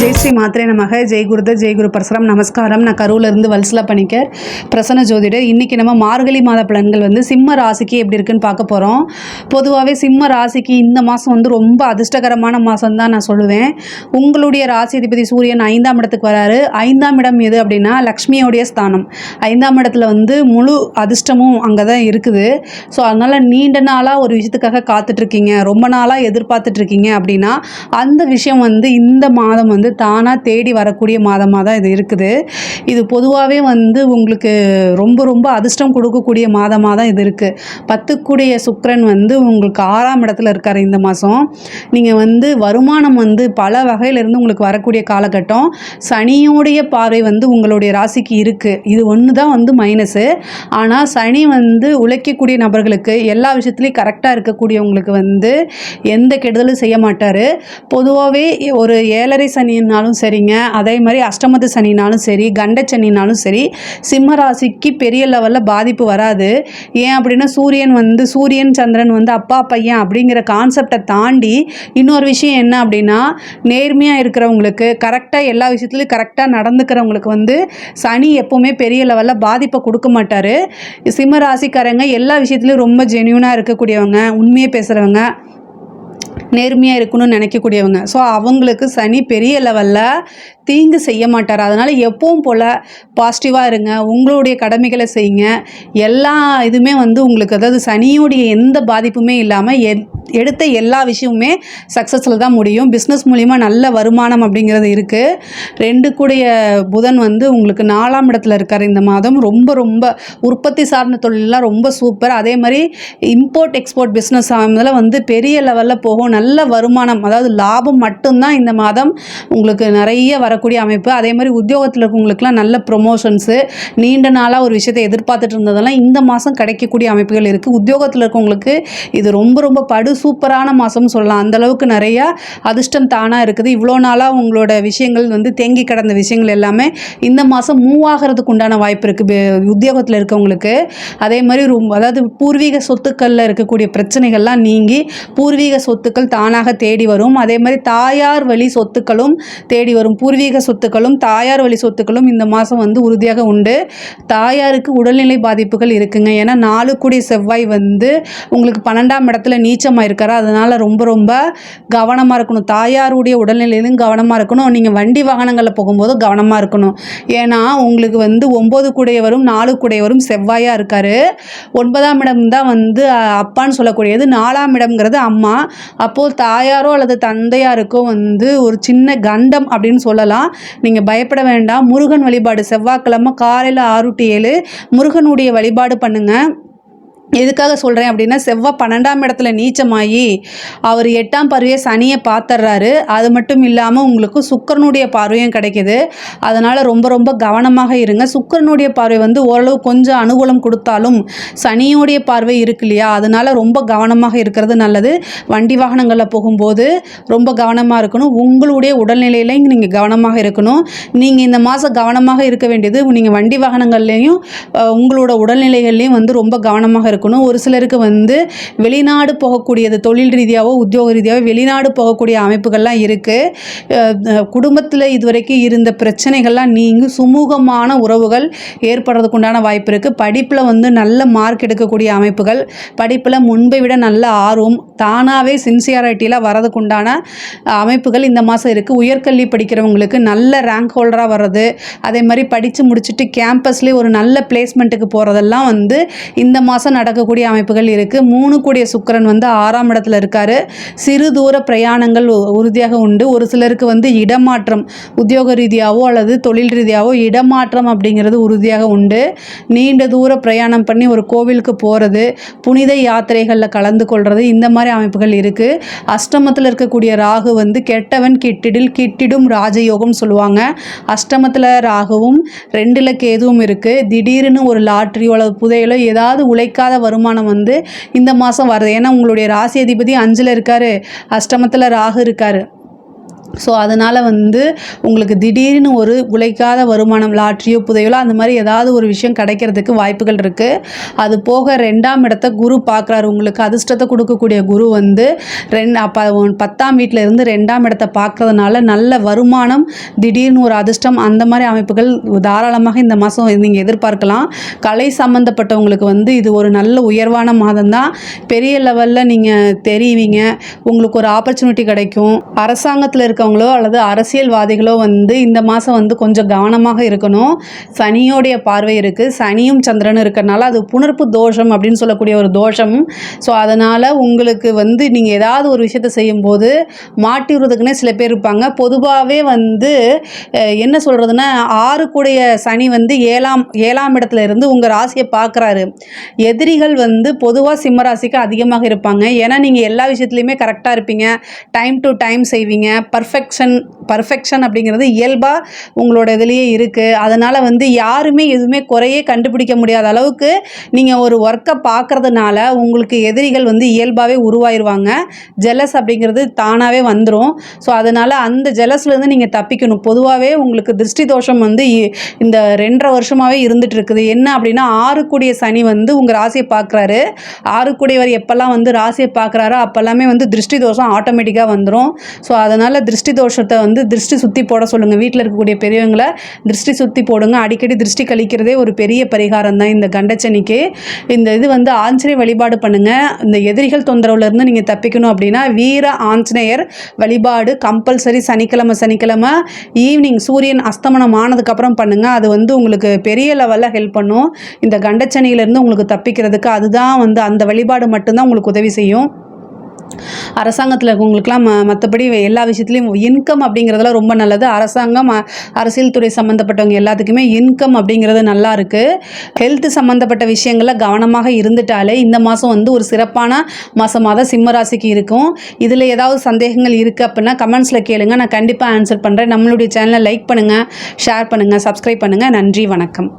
ஜெய் ஸ்ரீ மாத்திரை நமக ஜெய் குருத ஜெய் குரு பரசுரம் நமஸ்காரம். நான் கரூர்ல இருந்து வல்சலா பணிக்கர் பிரசன்ன ஜோதிடர். இன்னைக்கு நம்ம மார்கழி மாத பலன்கள் வந்து சிம்ம ராசிக்கு எப்படி இருக்குன்னு பார்க்க போகிறோம் பொதுவாகவே சிம்ம ராசிக்கு இந்த மாதம் வந்து ரொம்ப அதிர்ஷ்டகரமான மாதம் தான் நான் சொல்லுவேன். உங்களுடைய ராசி அதிபதி சூரியன் ஐந்தாம் இடத்துக்கு வராரு. ஐந்தாம் இடம் எது அப்படின்னா லக்ஷ்மியோடைய ஸ்தானம். ஐந்தாம் இடத்துல வந்து முழு அதிர்ஷ்டமும் அங்கே தான் இருக்குது. ஸோ அதனால் நீண்ட நாளாக ஒரு விஷயத்துக்காக காத்துட்ருக்கீங்க ரொம்ப நாளாக எதிர்பார்த்துட்ருக்கீங்க அப்படின்னா அந்த விஷயம் வந்து இந்த மாதம் வந்து தானாக தேடி வரக்கூடிய மாதமாக தான் இது இருக்குது. இது பொதுவாகவே வந்து உங்களுக்கு ரொம்ப ரொம்ப அதிர்ஷ்டம் கொடுக்கக்கூடிய மாதமாக தான் இது இருக்குது பத்துக்குடைய சுக்கரன் வந்து உங்களுக்கு ஆறாம் இடத்துல இருக்கார் இந்த மாதம் நீங்கள் வந்து வருமானம் வந்து பல வகையிலிருந்து உங்களுக்கு வரக்கூடிய காலகட்டம். சனியோடைய பார்வை வந்து உங்களுடைய ராசிக்கு இருக்குது இது ஒன்று தான் வந்து மைனஸு ஆனால் சனி வந்து உழைக்கக்கூடிய நபர்களுக்கு எல்லா விஷயத்துலையும் கரெக்டாக இருக்கக்கூடியவங்களுக்கு வந்து எந்த கெடுதலும் செய்ய மாட்டார். பொதுவாகவே ஒரு ஏழரை சனி சனினாலும் சரிங்க. அதே மாதிரி அஷ்டமத்து சனினாலும் சரி கண்ட சனினாலும் சரி சிம்ம ராசிக்கு பெரிய லெவலில் பாதிப்பு வராது. ஏன் அப்படின்னா சூரியன் வந்து சூரியன் சந்திரன் வந்து அப்பா பையன் அப்படிங்கிற கான்செப்டை தாண்டி இன்னொரு விஷயம் என்ன அப்படின்னா நேர்மையாக இருக்கிறவங்களுக்கு கரெக்டாக எல்லா விஷயத்துலையும் கரெக்டாக நடந்துக்கிறவங்களுக்கு வந்து சனி எப்போவுமே பெரிய லெவலில் பாதிப்பை கொடுக்க மாட்டார். சிம்ம ராசிக்காரங்க எல்லா விஷயத்துலையும் ரொம்ப ஜென்யூனாக இருக்கக்கூடியவங்க உண்மையை பேசுகிறவங்க நேர்மையாக இருக்கணும்னு நினைக்கக்கூடியவங்க. ஸோ அவங்களுக்கு சனி பெரிய லெவலில் தீங்கு செய்ய மாட்டார். அதனால் எப்பவும் போல் பாசிட்டிவாக இருங்க. உங்களுடைய கடமைகளை செய்யுங்க. எல்லா இதுவுமே வந்து உங்களுக்கு அதாவது சனியுடைய எந்த பாதிப்புமே இல்லாமல் எ எடுத்த எல்லா விஷயமுமே சக்ஸஸில் தான் முடியும். பிஸ்னஸ் மூலிமா நல்ல வருமானம் அப்படிங்கிறது இருக்குது ரெண்டு கூடிய புதன் வந்து உங்களுக்கு நாலாம் இடத்துல இருக்கார் இந்த மாதம். ரொம்ப ரொம்ப உற்பத்தி சார்ந்த தொழிலெலாம் ரொம்ப சூப்பர் அதே மாதிரி இம்போர்ட் எக்ஸ்போர்ட் பிஸ்னஸ் அதில் வந்து பெரிய லெவலில் போகும் நல்ல வருமானம் அதாவது லாபம் மட்டும்தான் இந்த மாதம் உங்களுக்கு நிறைய வரக்கூடிய அமைப்பு. அதே மாதிரி உத்தியோகத்தில் இருக்கவங்களுக்குலாம் நல்ல ப்ரொமோஷன்ஸு நீண்ட நாளாக ஒரு விஷயத்தை எதிர்பார்த்துட்டு இருந்ததெல்லாம் இந்த மாதம் கிடைக்கக்கூடிய அமைப்புகள் இருக்குது உத்தியோகத்தில் இருக்கவங்களுக்கு இது ரொம்ப ரொம்ப படு சூப்பரான மாதம்னு சொல்லலாம். அந்தளவுக்கு நிறையா அதிர்ஷ்டம் தானாக இருக்குது. இவ்வளோ நாளாக உங்களோட விஷயங்கள் வந்து தேங்கி கிடந்த விஷயங்கள் எல்லாமே இந்த மாதம் மூவ் ஆகிறதுக்கு உண்டான வாய்ப்பு இருக்குது உத்தியோகத்தில் இருக்கவங்களுக்கு. அதே மாதிரி ரொம்ப அதாவது பூர்வீக சொத்துக்களில் இருக்கக்கூடிய பிரச்சனைகள்லாம் நீங்கி பூர்வீக சொத்துக்கள் தானாக தேடி வரும். அதே மாதிரி தாயார் வழி சொத்துக்களும் தேடி வரும். பூர்வீக சொத்துக்களும் தாயார் வழி சொத்துக்களும் இந்த மாதம் வந்து உறுதியாக உண்டு. தாயாருக்கு உடல்நிலை பாதிப்புகள் இருக்குங்க. ஏன்னா நாலு கூடிய செவ்வாய் வந்து உங்களுக்கு பன்னெண்டாம் இடத்துல நீச்சமாக இருக்காரு அதனால் ரொம்ப ரொம்ப கவனமாக இருக்கணும். தாயாருடைய உடல்நிலையிலும் கவனமாக இருக்கணும். நீங்கள் வண்டி வாகனங்களில் போகும்போது கவனமாக இருக்கணும். ஏன்னா உங்களுக்கு வந்து ஒம்பது கூடையவரும் நாலு கூடையவரும் செவ்வாயாக இருக்கார். ஒன்பதாம் இடம் தான் வந்து அப்பான்னு சொல்லக்கூடியது. நாலாம் இடம்ங்கிறது அம்மா. அப்போ அப்போது தாயாரோ அல்லது தந்தையாருக்கோ வந்து ஒரு சின்ன கண்டம் அப்படின்னு சொல்லலாம். நீங்கள் பயப்பட வேண்டாம். முருகன் வழிபாடு செவ்வாய்க்கிழமை காலையில் ஆறு டு ஏழு முருகனுடைய வழிபாடு பண்ணுங்கள் எதுக்காக சொல்கிறேன் அப்படின்னா செவ்வாய் பன்னெண்டாம் இடத்துல நீச்சமாகி அவர் எட்டாம் பார்வையை சனியை பார்த்துட்றாரு. அது மட்டும் இல்லாமல் உங்களுக்கு சுக்கரனுடைய பார்வையும் கிடைக்குது. அதனால் ரொம்ப ரொம்ப கவனமாக இருங்க. சுக்கரனுடைய பார்வை வந்து ஓரளவு கொஞ்சம் அனுகூலம் கொடுத்தாலும் சனியோடைய பார்வை இருக்கு இல்லையா? அதனால் ரொம்ப கவனமாக இருக்கிறது நல்லது. வண்டி வாகனங்களில் போகும்போது ரொம்ப கவனமாக இருக்கணும். உங்களுடைய உடல்நிலையிலையும் நீங்கள் கவனமாக இருக்கணும். நீங்கள் இந்த மாதம் கவனமாக இருக்க வேண்டியது நீங்கள் வண்டி வாகனங்கள்லேயும் உங்களோட உடல்நிலைகள்லேயும் வந்து ரொம்ப கவனமாக இருக்கணும். ஒரு சிலருக்கு வந்து வெளிநாடு போகக்கூடியது தொழில் ரீதியாகவோ உத்தியோக ரீதியாகவோ வெளிநாடு போகக்கூடிய அமைப்புகள்லாம் இருக்குது குடும்பத்தில் இதுவரைக்கும் இருந்த பிரச்சனைகள்லாம் நீங்கி சுமூகமான உறவுகள் ஏற்படுறதுக்கு உண்டான வாய்ப்பு இருக்குது படிப்பில் வந்து நல்ல மார்க் எடுக்கக்கூடிய அமைப்புகள் படிப்பில் முன்பை விட நல்ல ஆர்வம் தானாகவே சின்சியாரிட்டியில் வரதுக்கு உண்டான அமைப்புகள் இந்த மாதம் இருக்குது உயர்கல்வி படிக்கிறவங்களுக்கு நல்ல ரேங்க் ஹோல்டராக வர்றது அதே மாதிரி படித்து முடிச்சுட்டு கேம்பஸ்லேயே ஒரு நல்ல பிளேஸ்மெண்ட்டுக்கு போகிறதெல்லாம் வந்து இந்த மாதம் நடக்கக்கூடிய அமைப்புகள் இருக்குது மூணு கூடிய சுக்கிரன் வந்து ஆறாம் இடத்துல இருக்கார். சிறு தூர பிரயாணங்கள் உ- உறுதியாக உண்டு. ஒரு சிலருக்கு வந்து இடமாற்றம் உத்தியோக ரீதியாகவோ அல்லது தொழில் ரீதியாகவோ இடமாற்றம் அப்படிங்கிறது உறுதியாக உண்டு. நீண்ட தூர பிரயாணம் பண்ணி ஒரு கோவிலுக்கு போகிறது புனித யாத்திரைகளில் கலந்து கொள்வது இந்த மாதிரி அமைப்புகள் இருக்குது அஷ்டமத்தில் இருக்கக்கூடிய ராகு வந்து கெட்டவன் கிட்டிடில் கிட்டிடும் ராஜயோகம் சொல்லுவாங்க. அஷ்டமத்தில் ராகுவும் ரெண்டில் கேதுவும் இருக்குது திடீர்னு ஒரு லாட்ரியோ அல்லது புதையலோ ஏதாவது உழைக்காத வருமானம் வந்து இந்த மாதம் வருது. ஏன்னா உங்களுடைய ராசி அதிபதி அஞ்சில் இருக்கார். அஷ்டமத்தில் ராகு இருக்கார். ஸோ அதனால் வந்து உங்களுக்கு திடீர்னு ஒரு உழைக்காத வருமானம் லாட்ரியோ புதையலோ அந்த மாதிரி ஏதாவது ஒரு விஷயம் கிடைக்கிறதுக்கு வாய்ப்புகள் இருக்குது அது போக ரெண்டாம் இடத்த குரு பார்க்குறாரு. உங்களுக்கு அதிர்ஷ்டத்தை கொடுக்கக்கூடிய குரு வந்து ரெண்டு அப்போ பத்தாம் வீட்டில் இருந்து ரெண்டாம் இடத்த பார்க்குறதுனால நல்ல வருமானம் திடீர்னு ஒரு அதிர்ஷ்டம் அந்த மாதிரி அமைப்புகள் தாராளமாக இந்த மாதம் நீங்கள் எதிர்பார்க்கலாம். கலை சம்மந்தப்பட்டவங்களுக்கு வந்து இது ஒரு நல்ல உயர்வான மாதம் தான். பெரிய லெவலில் நீங்கள் தெரிவிங்க. உங்களுக்கு ஒரு ஆப்பர்ச்சுனிட்டி கிடைக்கும். அரசாங்கத்தில் இருக்கவங்களோ அல்லது அரசியல்வாதிகளோ வந்து இந்த மாதம் வந்து கொஞ்சம் கவனமாக இருக்கணும். சனியோடைய பார்வை இருக்குது சனியும் சந்திரனும் இருக்கிறனால அது புணர்ப்பு தோஷம் அப்படின்னு சொல்லக்கூடிய ஒரு தோஷம். ஸோ அதனால் உங்களுக்கு வந்து நீங்கள் ஏதாவது ஒரு விஷயத்தை செய்யும்போது மாட்டி விடுறதுக்குன்னே சில பேர் இருப்பாங்க. பொதுவாகவே வந்து என்ன சொல்கிறதுனா ஆறு கூடைய சனி வந்து ஏழாம் ஏழாம் இடத்துல இருந்து உங்கள் ராசியை பார்க்குறாரு. எதிரிகள் வந்து பொதுவாக சிம்மராசிக்கு அதிகமாக இருப்பாங்க. ஏன்னா நீங்கள் எல்லா விஷயத்துலையுமே கரெக்டாக இருப்பீங்க. டைம் டு டைம் செய்வீங்க. பர்ஃபெக்ஷன் பர்ஃபெக்ஷன் அப்படிங்கிறது இயல்பாக உங்களோட இதுலேயே இருக்குது அதனால் வந்து யாருமே எதுவுமே குறையே கண்டுபிடிக்க முடியாத அளவுக்கு நீங்கள் ஒரு ஒர்க்கை பார்க்குறதுனால உங்களுக்கு எதிரிகள் வந்து இயல்பாகவே உருவாயிருவாங்க. ஜெலஸ் அப்படிங்கிறது தானாகவே வந்துடும் ஸோ அதனால் அந்த ஜெலஸ்லேருந்து நீங்கள் தப்பிக்கணும். பொதுவாகவே உங்களுக்கு திருஷ்டி தோஷம் வந்து இ- இந்த ரெண்டரை வருஷமாகவே இருந்துகிட்ருக்குது என்ன அப்படின்னா ஆறு கூடிய சனி வந்து உங்கள் ராசியை பார்க்குறாரு ஆறு கூடியவர் எப்போல்லாம் வந்து ராசியை பார்க்குறாரோ அப்போல்லாமே வந்து திருஷ்டி தோஷம் ஆட்டோமேட்டிக்காக வந்துடும் ஸோ அதனால் திருஷ்டி திருஷ்டி தோஷத்தை வந்து திருஷ்டி சுற்றி போட சொல்லுங்கள் வீட்டில் இருக்கக்கூடிய பெரியவங்களை திருஷ்டி சுற்றி போடுங்க. அடிக்கடி திருஷ்டி கழிக்கிறதே ஒரு பெரிய பரிகாரம் தான் இந்த கண்டச்சனிக்கு. இந்த இது வந்து ஆஞ்சநேய வழிபாடு பண்ணுங்கள் இந்த எதிரிகள் தொந்தரவுலேருந்து நீங்கள் தப்பிக்கணும் அப்படின்னா வீர ஆஞ்சநேயர் வழிபாடு கம்பல்சரி சனிக்கிழமை சனிக்கிழமை ஈவினிங் சூரியன் அஸ்தமனம் ஆனதுக்கப்புறம் பண்ணுங்கள் அது வந்து உங்களுக்கு பெரிய லெவலில் ஹெல்ப் பண்ணும். இந்த கண்டச்சனியிலேருந்து உங்களுக்கு தப்பிக்கிறதுக்கு அதுதான் வந்து அந்த வழிபாடு மட்டும்தான் உங்களுக்கு உதவி செய்யும். அரசாங்கத்தில் இருக்கவங்களுக்குலாம் ம மற்றபடி எல்லா விஷயத்துலையும் இன்கம் அப்படிங்கிறதுலாம் ரொம்ப நல்லது. அரசாங்கம் அரசியல் துறை சம்மந்தப்பட்டவங்க எல்லாத்துக்குமே இன்கம் அப்படிங்கிறது நல்லா இருக்குது ஹெல்த் சம்மந்தப்பட்ட விஷயங்களில் கவனமாக இருந்துட்டாலே இந்த மாதம் வந்து ஒரு சிறப்பான மாதமாக தான் சிம்ம ராசிக்கு இருக்கும். இதில் ஏதாவது சந்தேகங்கள் இருக்குது அப்படின்னா கமெண்ட்ஸில் கேளுங்க. நான் கண்டிப்பாக ஆன்சர் பண்ணுறேன் நம்மளுடைய சேனலை லைக் பண்ணுங்கள் ஷேர் பண்ணுங்கள் சப்ஸ்கிரைப் பண்ணுங்கள் நன்றி வணக்கம்.